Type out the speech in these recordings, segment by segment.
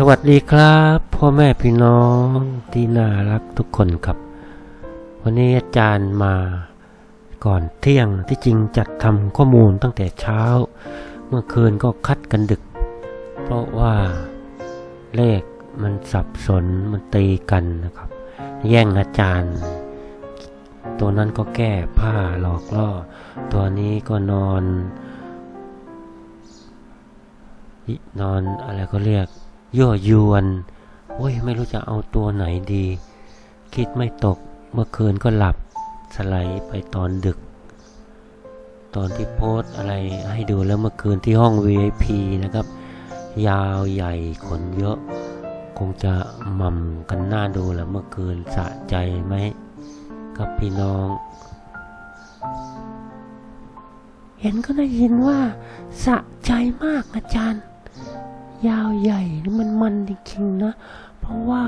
สวัสดีครับพ่อแม่พี่น้องที่น่ารักทุกคนครับ วันนี้อาจารย์มาก่อนเที่ยงที่จริงจัดทำข้อมูลตั้งแต่เช้า เมื่อคืนก็คัดกันดึก เพราะว่าเลขมันสับสนมันตีกันนะครับ แย่งอาจารย์ ตัวนั้นก็แก้ผ้าหลอกล่อ ตัวนี้ก็นอน นอนอะไรก็เรียก ยั่วยวนโอ้ยไม่รู้จะเอาตัวไหนดี คิดไม่ตกเมื่อคืนก็หลับสไลด์ไปตอนดึก ตอนที่โพสอะไรให้ดูแล้วเมื่อคืนที่ห้อง VIP นะครับ ยาวใหญ่ขนเยอะ คงจะหม่ำกันหน้าดูแหล้วเมื่อคืนสะใจไหมครับพี่น้อง เห็นก็ได้ยินว่าสะใจมากอาจารย์ ยาวใหญ่นี่มันมันจริงๆนะ เพราะว่า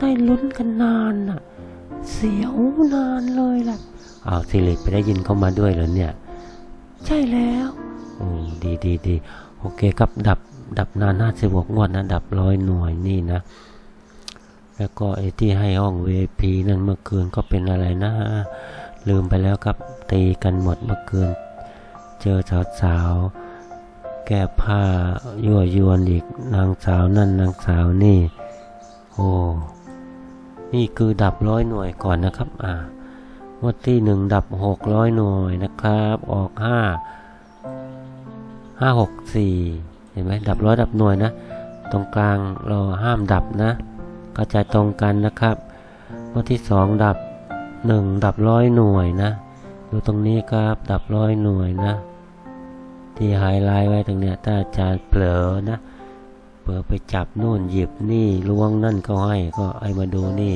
ได้ลุ้นกันนานน่ะเสียวนานเลยล่ะอ้าวสิริไปได้ยินเข้ามาด้วยเหรอเนี่ย ใช่แล้วโอ้ดีดีดีโอเคครับดับดับนานห้าสิบหกงวดนะดับร้อยหน่วยนี่นะ แล้วก็ไอ้ที่ให้ห้อง VIP นั่นเมื่อคืนก็เป็นอะไรนะ ลืมไปแล้วครับตีกันหมดเมื่อคืน เจอสาวๆ แก้ผ้ายั่วยวนอีกนางสาวนั่นนางสาวนี่ โอ้นี่คือดับร้อยหน่วยก่อนนะครับ อ่างวดที่หนึ่งดับหกร้อยหน่วยนะครับ ออกห้าห้าหกสี่เห็นไหมดับร้อยดับหน่วยนะ ตรงกลางเราห้ามดับนะกระจายตรงกันนะครับงวดที่สองดับหนึ่งดับร้อยหน่วยนะ ดูตรงนี้ครับ ดับร้อยหน่วยนะ ที่ไฮไลท์ไว้ตรงเนี้ยถ้าอาจารย์เผลอนะเผลอไปจับนู่นหยิบนี่ล้วงนั่นก็ให้ก็ไอ้มาดูนี่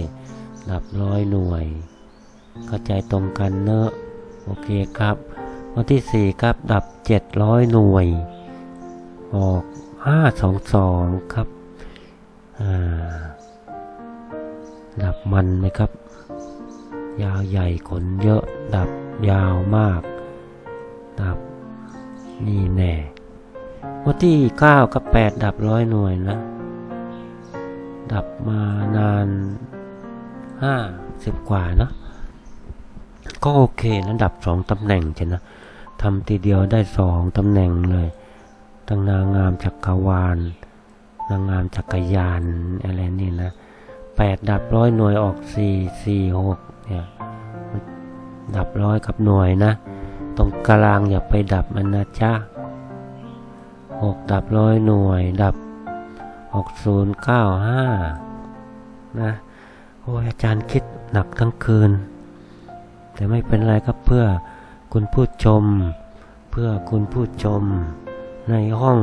ดับร้อยหน่วย เข้าใจตรงกันเนอะโอเคครับ วันที่สี่ครับ ดับเจ็ดร้อยหน่วย ออกห้าสองสองครับอ่าดับมันไหมครับ ยาวใหญ่ขนเยอะ ดับยาวมาก ดับ นี่แน่วันที่เก้ากับแปดดับร้อยหน่วยนะ ดับมานานห้าสิบกว่าเนะ ก็โอเคนะ ดับสองตำแหน่งใช่นะทำทีเดียวได้สองตำแหน่งเลยตั้งนางงามจักรวาล นางงามจักรยานอะไรนี่นะแปดดับร้อยหน่วยออกสี่สี่หกเนี่ย ดับร้อยกับหน่วยนะ ตรงกลางอย่าไปดับมันนะจ๊ะหกดับร้อยหน่วยดับหกศูนย์เก้าห้านะโอ้ยอาจารย์คิดหนักทั้งคืน แต่ไม่เป็นไรครับเพื่อคุณผู้ชม เพื่อคุณผู้ชม ในห้อง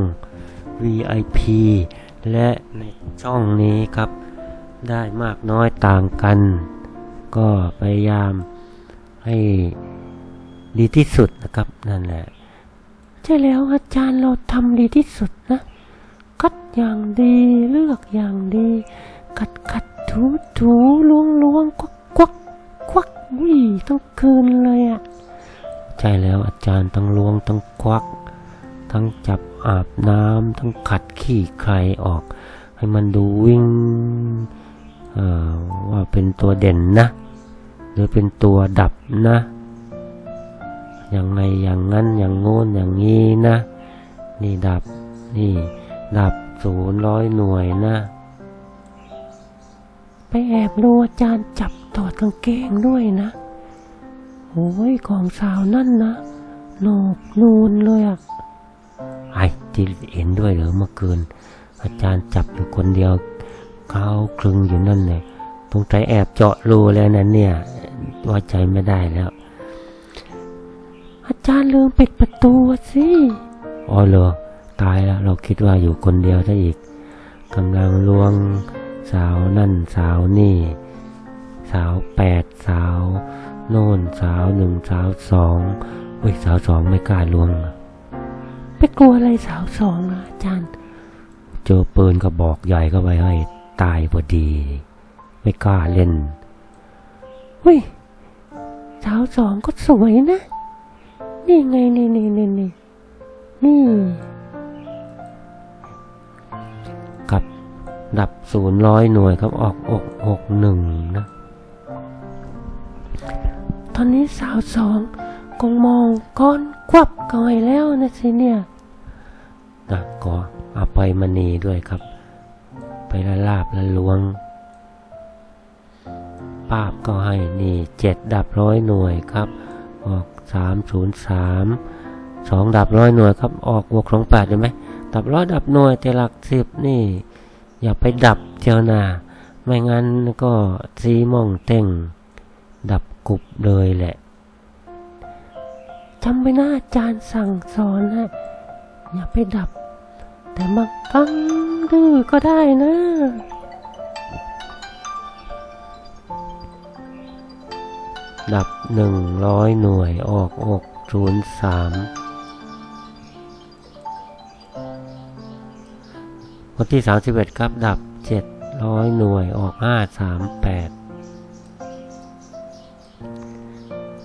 VIP และในช่องนี้ครับ ได้มากน้อยต่างกัน ก็พยายามให้ ดีที่สุดนะครับนั่นแหละใช่แล้วอาจารย์เราทำดีที่สุดนะ คัดอย่างดีเลือกอย่างดี กัดกัดถูถูล้วงล้วงควักควักควักวิ่ทั้งคืนเลยอะ่ะใช่แล้วอาจารย์ทั้งล้วงทั้งควัก ทั้งจับอาบน้ำทั้งขัดขี้ใครออก ให้มันดูวิ่งเอ่อว่าเป็นตัวเด่นนะ หรือเป็นตัวดับนะ อย่างไงอย่างนั้นอย่างโน้นอย่างนี้นะ นี่ดับนี่ ดับศูนย์ร้อยหน่วยนะ ไปแอบดูอาจารย์จับตอดกางเกงด้วยนะโอ้ยของสาวนั่นนะโหนกนูนเลยอะไอ้ที่เห็นด้วยเหรอเมื่อคืนอาจารย์จับอยู่คนเดียวเขาคลึงอยู่นั่นเลยตรงใจแอบเจาะรูแล้วนะเนี่ยว่าใจไม่ได้แล้ว จารย์ลืมปิดประตูสิอ๋อเหรอตายแล้วเราคิดว่าอยู่คนเดียวซะอีกกำลังลวงสาวนั่นสาวนี่ สาวแปดสาวโน่นสาวหนึ่งสาวสองเว้ยสาวสองไม่กล้าลวงอะไปกลัวอะไรสาวสองอะอาจารย์ เจอปืนก็บอกใหญ่ก็ไปให้ตายพอดี ไม่กล้าเล่นเฮ้ยสาวสองก็สวยนะ นี่ไงนี่นี่นี่นี่นี่ กับ ดับศูนย์ร้อยหน่วยครับ ออกอกหกหนึ่งนะ ตอนนี้สาวสองคงมองก้อนควับก่อยแล้วนะสิเนี่ยนะก็เอาไปมณีด้วยครับ ไปละลาบละล้วงปาบก็ให้นี่เจ็ดดับร้อยหน่วยครับ ออก สามศูนย์สามสองดับร้อยหน่วยครับออกบวกสองแปดเห็นไหมดับร้อยดับหน่วยแต่หลักสิบนี่ อย่าไปดับเจ้าหนาไม่งั้นก็ซีมองเต้งดับกุบเลยแหละจำไว้นะอาจารย์สั่งสอนนะอย่าไปดับ แต่มากังดื้อก็ได้นะ ดับหนึ่งร้อยหน่วยออกอกศูนย์สามวันที่สามสิบเอ็ดครับดับเจ็ดร้อยหน่วยออกห้าสามแปด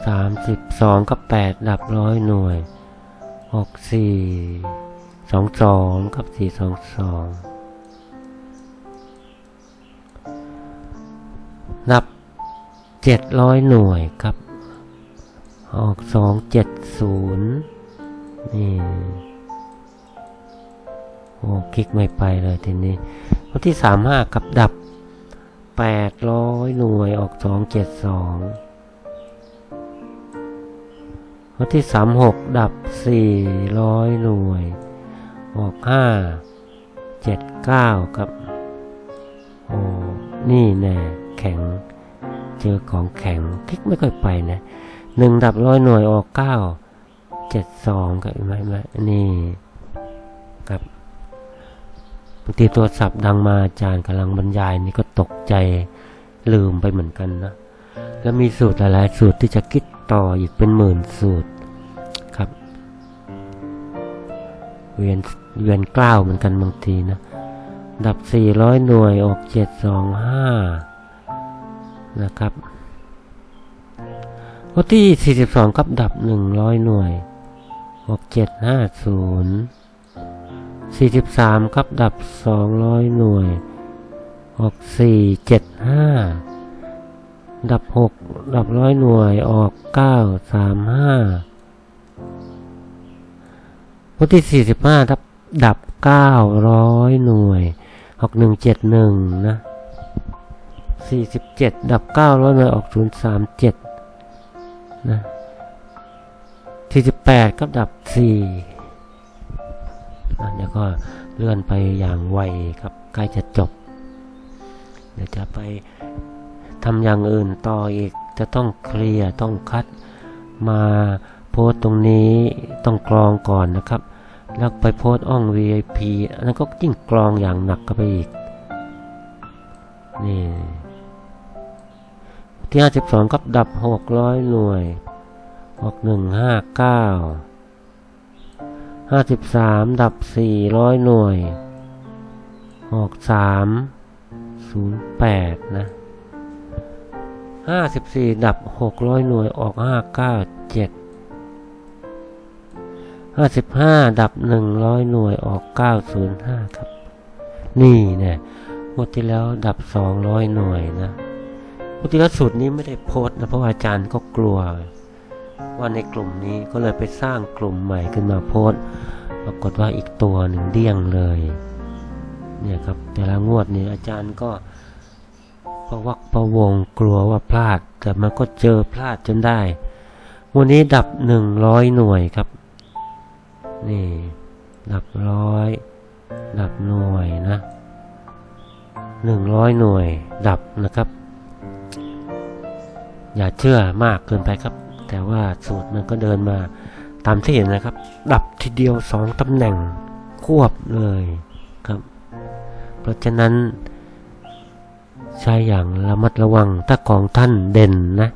สามสิบสองกับแปดดับร้อยหน่วยออกสี่สองสองกับสี่สองสองดับ เจ็ดร้อยหน่วยครับ ออกสองเจ็ดศูนย์นี่โอ้คลิกไม่ไปเลยทีนี้วันที่สามห้ากับดับแปดร้อยหน่วยออกสองเจ็ดสองวันที่สามหกดับสี่ร้อยหน่วย ออกห้าเจ็ดเก้าครับ โอ้ นี่แน่แข็ง เจอของแข็งคลิกไม่ค่อยไปนะหนึ่งดับร้อยหน่วยออกเก้าเจ็ดสองครับเห็นไมเห็นไหมนี่ครับบางทีโทรศัพท์ดังมาอาจารย์กำลังบรรยายนี่ก็ตกใจลืมไปเหมือนกันนะแล้วมีสูตรหลาย ๆ สูตรที่จะคิดต่ออีกเป็นหมื่นสูตรครับ เวียนเวียนกล้าวเหมือนกันบางทีนะ ดับสี่ร้อยหน่วยออกเจ็ดสองห้า นะครับวันที่ 42 ครับ ดับ 100 หน่วยออก750 43 ครับ ดับ 200 หน่วยออก475 ดับ 6 ดับ 100 หน่วย ออก 935วันที่ 45ดับ ดับ 900 หน่วยออก171 นะ 47 ดับ900หน่วยออก 037นะ48กับดับ4นะเดี๋ยวก็เลื่อนไปอย่างไวครับใกล้จะจบ เดี๋ยวจะไปทำอย่างอื่นต่ออีกจะต้องเคลียร์ต้องคัดมาโพสตตรงนี้ต้องกรองก่อนนะครับ แล้วไปโพสต์อ่อง VIP อันนั้นก็ยิ่งกรองอย่างหนักก็ไปอีก นี่ ที่ 52กับดับ 600 หน่วยออก159 53 ดับ 400 หน่วยออก308 นะ 54 ดับ 600 หน่วยออก 597 55 ดับ 100 หน่วยออก 905 ครับ นี่เนี่ยหมดที่แล้วดับ 200 หน่วยนะ ปกติแล้วสูตรนี้ไม่ได้โพสต์นะเพราะอาจารย์ก็กลัว ว่าในกลุ่มนี้ก็เลยไปสร้างกลุ่มใหม่ขึ้นมาโพสต์ปรากฏว่าอีกตัวหนึ่งเดี้ยงเลย เนี่ยครับแต่ละงวดนี้อาจารย์ก็ประวักประวงกลัวว่าพลาด แต่มันก็เจอพลาดจนได้วันนี้ดับหนึ่งร้อยหน่วยครับ นี่ ดับร้อยดับหน่วยนะหนึ่งร้อยหน่วยดับนะครับ อย่าเชื่อมากเกินไปครับ แต่ว่าสูตรมันก็เดินมาตามที่เห็นนะครับ ดับทีเดียวสองตำแหน่งควบเลยครับ เพราะฉะนั้นใช้อย่างระมัดระวังถ้าของท่านเด่นนะ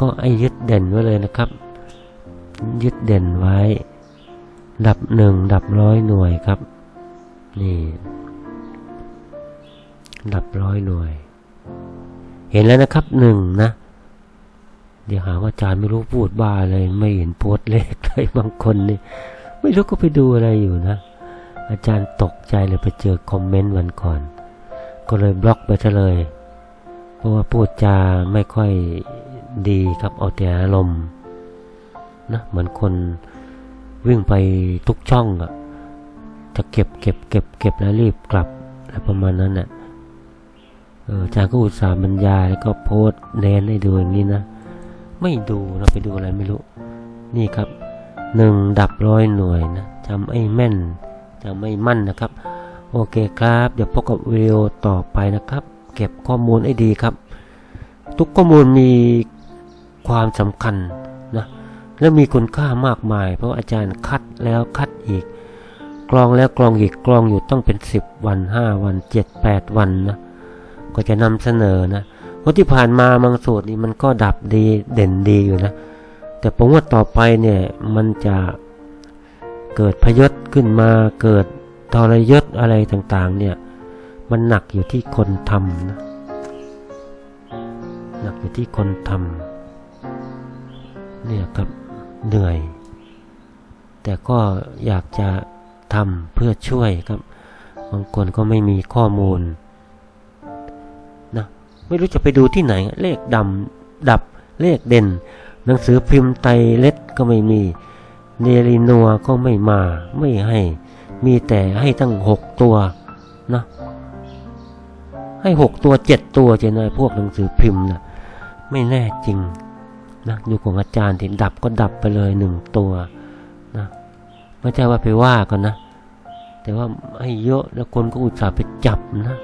ก็ไอ้ยึดเด่นไว้เลยนะครับ ยึดเด่นไว้ ดับหนึ่งดับร้อยหน่วยครับ นี่ ดับร้อยหน่วย เห็นแล้วนะครับหนึ่งนะ เดี๋ยวหาว่าอาจารย์ไม่รู้พูดบ้าเลย ไม่เห็นโพสเลขเลยบางคนนี่ไม่รู้ก็ไปดูอะไรอยู่นะ อาจารย์ตกใจเลยไปเจอคอมเมนต์วันก่อน ก็เลยบล็อกไปซะเลย เพราะว่าพูดจาไม่ค่อยดีครับเอาแต่อารมณ์นะเหมือนคนวิ่งไปทุกช่องอะจะเก็บเก็บเก็บเก็บแล้วรีบกลับอะไรประมาณนั้นน่ะอาจารย์ก็อุตส่าห์บรรยายแล้วก็โพสเน้นให้ดูอย่างนี้นะ ไม่ดูเราไปดูอะไรไม่รู้ นี่ครับหนึ่งดับร้อยหน่วยนะจำไอ้แม่นจำไม่มั่นนะครับ โอเคครับ เดี๋ยวพบกับวิดีโอต่อไปนะครับ เก็บข้อมูลให้ดีครับ ทุกข้อมูลมีความสำคัญนะและมีคุณค่ามากมาย เพราะอาจารย์คัดแล้วคัดอีก กรองแล้วกรองอีกกรองอยู่ต้องเป็น 10 วัน 5 วัน 7 8 วันนะก็จะนำเสนอนะ เพราะที่ผ่านมาบางสูตรนี่มันก็ดับดีเด่นดีอยู่นะ แต่ผมว่าต่อไปเนี่ยมันจะเกิดพยศขึ้นมาเกิดทรยศอะไรต่างๆ เนี่ย มันหนักอยู่ที่คนทำนะหนักอยู่ที่คนทำเนี่ยครับเหนื่อย แต่ก็อยากจะทำเพื่อช่วยครับ บางคนก็ไม่มีข้อมูล ไม่รู้จะไปดูที่ไหน เลขดำดับเลขเด่น หนังสือพิมพ์ไตเล็ดก็ไม่มีเนรินัวก็ไม่มาไม่ให้ มีแต่ให้ตั้งหกตัวนะให้หกตัวเจ็ดตัวเจนายพวกหนังสือพิมพ์นะไม่แน่จริงนะอยู่ของอาจารย์ที่ดับก็ดับไปเลยหนึ่งตัวนะไม่ใช่ว่าไปว่ากันนะ แต่ว่าให้เยอะแล้วคนก็อุตส่าห์ไปจับนะ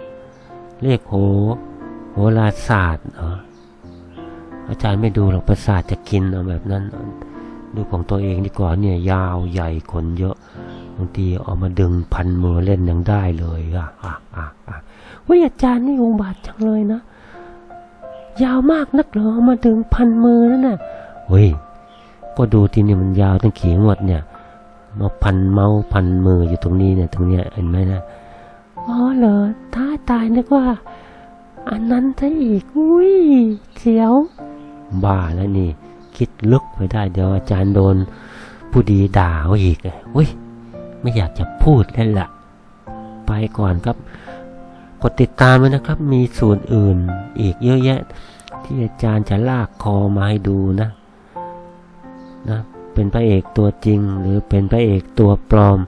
เลขโห โหราศาสตร์เหรออาจารย์ไม่ดูหรอกประสาทจะกินเอาแบบนั้น ดูของตัวเองดีกว่าเนี่ย ยาวใหญ่ขนเยอะบางทีเอามาดึงพันมือเล่นยังได้เลยอะอะอะอะว้ยอาจารย์นี่องบาทจังเลยนะยาวมากนักเหรอมาดึงพันมือนั่นน่ะเฮ้ยก็ดูทีนี่มันยาวตั้งขี่งวดเนี่ยมาพันเมาพันมืออยู่ตรงนี้เนี่ยตรงเนี้ยเห็นไหมนะอ๋อเหรอท้าตายนึกว่า อันนั้นซะอีก อุ้ยเสียว บ้าแล้วนี่ คิดลึกไปได้เดี๋ยวอาจารย์โดน ผู้ดีด่าเขาอีกเลยอุ้ย ไม่อยากจะพูดแล้วล่ะ ไปก่อนครับ กดติดตามไว้นะครับ มีส่วนอื่นอีกเยอะแยะ ที่อาจารย์จะลากคอมาให้ดูนะ นะ เป็นพระเอกตัวจริง หรือเป็นพระเอกตัวปลอม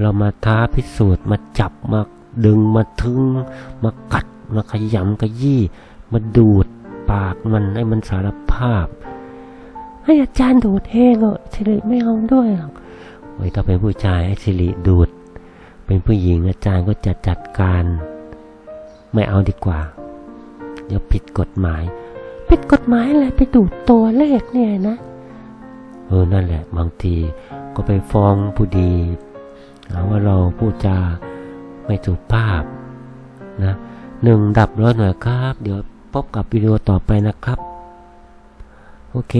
เรามาท้าพิสูจน์มาจับมาดึงมาทึงมากัด มาขยำขยี้มาดูดปากมันให้มันสารภาพ ให้อาจารย์ดูดเองเหรอสิริไม่เอาด้วยหรอกโอ้ยถ้าเป็นผู้ชายให้สิริดูด เป็นผู้หญิงอาจารย์ก็จะจัดการ ไม่เอาดีกว่า เดี๋ยวผิดกฎหมาย ผิดกฎหมายอะไรไปดูดตัวเลขเนี่ยนะเออนั่นแหละ บางทีก็ไปฟ้องผู้ดีหาว่าเราพูดจาไม่สุภาพนะ หนึ่งดับร้อยหน่อยครับ เดี๋ยวพบกับวิดีโอต่อไปนะครับ โอเค